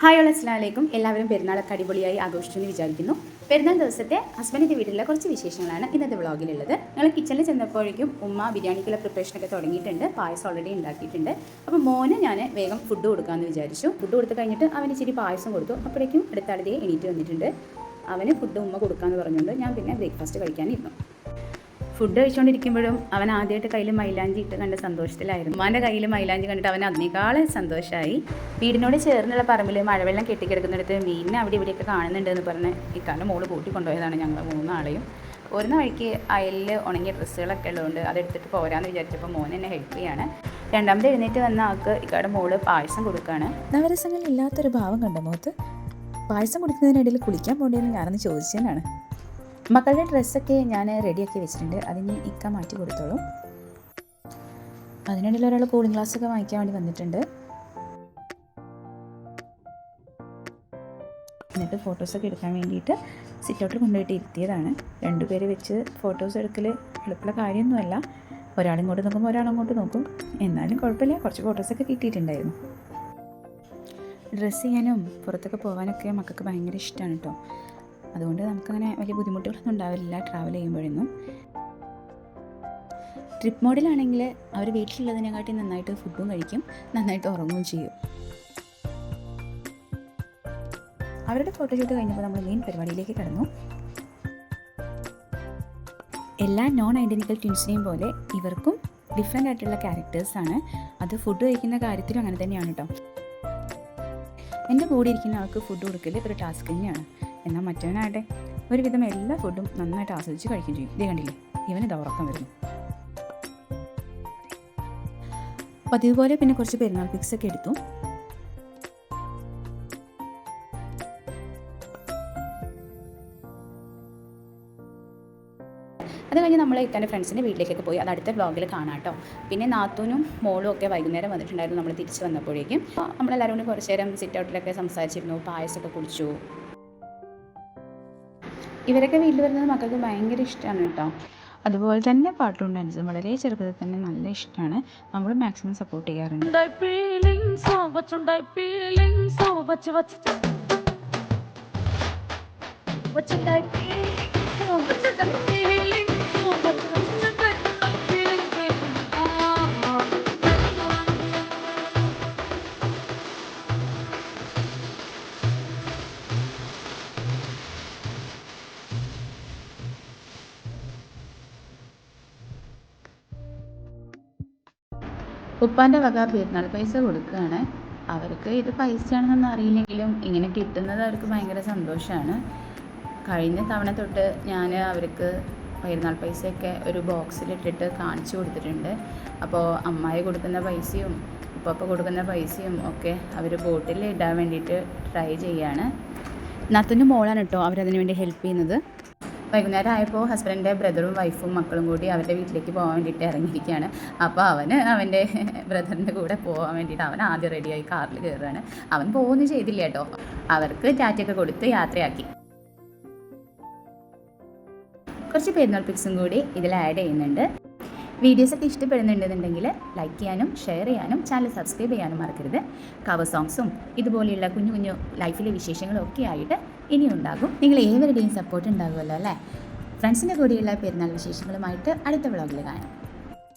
Hi all അസ്ലാം വലൈക്കും എല്ലാവരും പെരുന്നാളൊക്കെ അടിപൊളിയായി ആഘോഷിച്ചെന്ന് വിചാരിക്കുന്നു. പെരുന്നാൾ ദിവസത്തെ ഹസ്ബൻഡിന്റെ വീട്ടിലെ കുറച്ച് വിശേഷങ്ങളാണ് ഇന്നത്തെ വ്ളോഗിലുള്ളത്. ഞങ്ങൾ കിച്ചണിൽ ചെന്നപ്പോഴേക്കും ഉമ്മ ബിരിയാണിക്കുള്ള പ്രിപ്പറേഷനൊക്കെ തുടങ്ങിയിട്ടുണ്ട്. പായസം ഓൾറെഡി ഉണ്ടാക്കിയിട്ടുണ്ട്. അപ്പോൾ മോന് ഞാൻ വേഗം ഫുഡ് കൊടുക്കാമെന്ന് വിചാരിച്ചു. ഫുഡ് കൊടുത്തു കഴിഞ്ഞിട്ട് അവന് ഇച്ചിരി പായസം കൊടുത്തു. അപ്പോഴേക്കും അടുത്ത അടുത്തേ എണീറ്റ് വന്നിട്ടുണ്ട്. അവന് ഫുഡ് ഉമ്മ കൊടുക്കാമെന്ന് പറഞ്ഞുകൊണ്ട് ഞാൻ പിന്നെ ബ്രേക്ക്ഫാസ്റ്റ് കഴിക്കാനിരുന്നു. ഫുഡ് കഴിച്ചുകൊണ്ടിരിക്കുമ്പോഴും അവൻ ആദ്യമായിട്ട് കയ്യിൽ മൈലാഞ്ചി ഇട്ട് കണ്ട സന്തോഷത്തിലായിരുന്നു. ഉമ്മാന്റെ കയ്യിൽ മൈലാഞ്ചി കണ്ടിട്ട് അവൻ അതിനേക്കാളും സന്തോഷമായി വീടിനോട് ചേർന്നുള്ള പറമ്പിൽ മഴവെള്ളം കെട്ടിക്കിടക്കുന്നിടത്ത് മീനിനെ അവിടെ ഇവിടെയൊക്കെ കാണുന്നുണ്ട് എന്ന് പറഞ്ഞ് ഇക്കാലം മോൾ കൂട്ടിക്കൊണ്ടുപോയതാണ് ഞങ്ങൾ മൂന്നാളെയും. ഒരു വഴിക്ക് അയലിൽ ഉണങ്ങിയ ഡ്രസ്സുകളൊക്കെ ഉള്ളതുകൊണ്ട് അതെടുത്തിട്ട് പോരാന്ന് വിചാരിച്ചപ്പോൾ മോൻ എന്നെ ഹെൽപ്പ് ചെയ്യാണ്. രണ്ടാമത് എഴുന്നേറ്റ് വന്ന ആൾക്ക് ഇക്കാടെ മോൾ പായസം കൊടുക്കുകയാണ് നവരസങ്ങളിൽ ഇല്ലാത്തൊരു ഭാവം കണ്ട മുഖത്ത് പായസം കുടിക്കുന്നതിനിടയിൽ കുളിക്കാൻ പോകേണ്ടതെന്ന് ഞാനൊന്ന് ചോദിച്ചതിനാണ് മക്കളുടെ ഡ്രസ്സൊക്കെ ഞാൻ റെഡിയാക്കി വെച്ചിട്ടുണ്ട്. അതിന് ഇക്ക മാറ്റി കൊടുത്തോളും. അതിനിടയിൽ ഒരാൾ കൂളിംഗ് ഗ്ലാസ് ഒക്കെ വാങ്ങിക്കാൻ വേണ്ടി വന്നിട്ടുണ്ട്. എന്നിട്ട് ഫോട്ടോസൊക്കെ എടുക്കാൻ വേണ്ടിയിട്ട് സിറ്റൗട്ടിൽ കൊണ്ടുപോയിട്ട് ഇരുത്തിയതാണ് രണ്ടുപേര് വെച്ച് ഫോട്ടോസ് എടുക്കൽ എളുപ്പമുള്ള കാര്യമൊന്നുമല്ല. ഒരാളിങ്ങോട്ട് നോക്കുമ്പോൾ ഒരാളങ്ങോട്ട് നോക്കും. എന്നാലും കുഴപ്പമില്ല. കുറച്ച് ഫോട്ടോസൊക്കെ കിട്ടിയിട്ടുണ്ടായിരുന്നു. ഡ്രസ്സ് ചെയ്യാനും പുറത്തൊക്കെ പോകാനൊക്കെ മക്കൾക്ക് ഭയങ്കര ഇഷ്ടമാണ് കേട്ടോ. അതുകൊണ്ട് നമുക്കങ്ങനെ വലിയ ബുദ്ധിമുട്ടുകളൊന്നും ഉണ്ടാവില്ല ട്രാവൽ ചെയ്യുമ്പോഴൊന്നും. ട്രിപ്പ് മോഡിലാണെങ്കിൽ അവർ വീട്ടിലുള്ളതിനെക്കാട്ടി നന്നായിട്ട് ഫുഡും കഴിക്കും നന്നായിട്ട് ഉറങ്ങുകയും ചെയ്യും. അവരുടെ ഫോട്ടോഷൂട്ട് കഴിഞ്ഞപ്പോൾ നമ്മൾ മെയിൻ പരിപാടിയിലേക്ക് കടന്നു. എല്ലാ നോൺ ഐഡന്റിക്കൽ ട്വിൻസിനെയും പോലെ ഇവർക്കും ഡിഫറെന്റ് ആയിട്ടുള്ള ക്യാരക്ടേഴ്സാണ് അത് ഫുഡ് കഴിക്കുന്ന കാര്യത്തിലും അങ്ങനെ തന്നെയാണ് കേട്ടോ എന്റെ കൂടെ ഇരിക്കുന്ന ആൾക്ക് ഫുഡ് കൊടുക്കൽ ഒരു ടാസ്ക് തന്നെയാണ്. എന്നാൽ മറ്റവനാകട്ടെ. ഒരുവിധം എല്ലാ ഫുഡും നന്നായിട്ട് ആസ്വദിച്ച് കഴിക്കുകയും ചെയ്യും. ഇതേ കണ്ടില്ലേ? ഇവന് ഇത് ഉറക്കം വരുന്നു. പതിവ് പിന്നെ കുറച്ച് പെരുന്നാൾ പിക്സ് ഒക്കെ എടുത്തു. അത് കഴിഞ്ഞ് നമ്മൾ ഇക്കാന്റെ ഫ്രണ്ട്സിന്റെ വീട്ടിലേക്കൊക്കെ പോയി. അത് അടുത്ത വ്ളോഗിൽ കാണാം കേട്ടോ പിന്നെ നാത്തൂനും മോളും ഒക്കെ വൈകുന്നേരം വന്നിട്ടുണ്ടായിരുന്നു നമ്മൾ തിരിച്ച് വന്നപ്പോഴേക്കും. നമ്മളെല്ലാവരും കൂടി കുറച്ച് നേരം സിറ്റ് ഔട്ടിലൊക്കെ സംസാരിച്ചിരുന്നു. പായസമൊക്കെ കുടിച്ചു. ഇവരൊക്കെ വീട്ടിൽ വരുന്നത് മക്കൾക്ക് ഭയങ്കര ഇഷ്ടമാണ് കേട്ടോ. അതുപോലെ തന്നെ പാട്ടും ഡാൻസും വളരെ ചെറുപ്പത്തിൽ തന്നെ നല്ല ഇഷ്ടമാണ് നമ്മൾ മാക്സിമം സപ്പോർട്ട് ചെയ്യാറുണ്ട്. What's your ഉപ്പാന്റെ വക പെരുന്നാൾ പൈസ കൊടുക്കുകയാണ്. അവർക്ക് ഇത് പൈസയാണെന്നൊന്നും അറിയില്ലെങ്കിലും ഇങ്ങനെ കിട്ടുന്നത് അവർക്ക് ഭയങ്കര സന്തോഷമാണ്. കഴിഞ്ഞ തവണ തൊട്ട് ഞാൻ അവർക്ക് പെരുന്നാൾ പൈസയൊക്കെ ഒരു ബോക്സിലിട്ടിട്ട് കാണിച്ചു കൊടുത്തിട്ടുണ്ട്. അപ്പോൾ അമ്മായി കൊടുക്കുന്ന പൈസയും ഉപ്പപ്പ കൊടുക്കുന്ന പൈസയും ഒക്കെ അവർ ബോട്ടിൽ ഇടാൻ വേണ്ടിയിട്ട് ട്രൈ ചെയ്യാണ്. നത്തുന്റെ മോളാണ് കേട്ടോ അവരതിന് വേണ്ടി ഹെൽപ്പ് ചെയ്യുന്നത്. വൈകുന്നേരം ആയപ്പോൾ ഹസ്ബൻഡിന്റെ ബ്രദറും വൈഫും മക്കളും കൂടി അവരുടെ വീട്ടിലേക്ക് പോകാൻ വേണ്ടിയിട്ട് ഇറങ്ങിയിരിക്കുകയാണ്. അപ്പോൾ അവന് അവന്റെ ബ്രദറിന്റെ കൂടെ പോകാൻ വേണ്ടിയിട്ട് അവൻ ആദ്യം റെഡിയായി കാറിൽ കയറുകയാണ്. അവൻ പോകുന്നു ചെയ്തില്ല കേട്ടോ. അവർക്ക് ടാറ്റയൊക്കെ കൊടുത്ത് യാത്രയാക്കി. കുറച്ച് പെരുന്നാൾ പിക്സും കൂടി ഇതിൽ ആഡ് ചെയ്യുന്നുണ്ട്. വീഡിയോസൊക്കെ ഇഷ്ടപ്പെടുന്നുണ്ടെന്നുണ്ടെങ്കിൽ ലൈക്ക് ചെയ്യാനും ഷെയർ ചെയ്യാനും ചാനൽ സബ്സ്ക്രൈബ് ചെയ്യാനും മറക്കരുത്. കവർ സോങ്സും ഇതുപോലെയുള്ള കുഞ്ഞു കുഞ്ഞു ലൈഫിലെ വിശേഷങ്ങളും ഒക്കെ ആയിട്ട് ഇനിയും ഉണ്ടാകും. നിങ്ങൾ ഏവരുടെയും സപ്പോർട്ട് ഉണ്ടാകുമല്ലോ അല്ലേ? ഫ്രണ്ട്സിന്റെ കൂടെയുള്ള പെരുന്നാൾ വിശേഷങ്ങളുമായിട്ട് അടുത്ത വ്ളോഗിൽ കാണാം.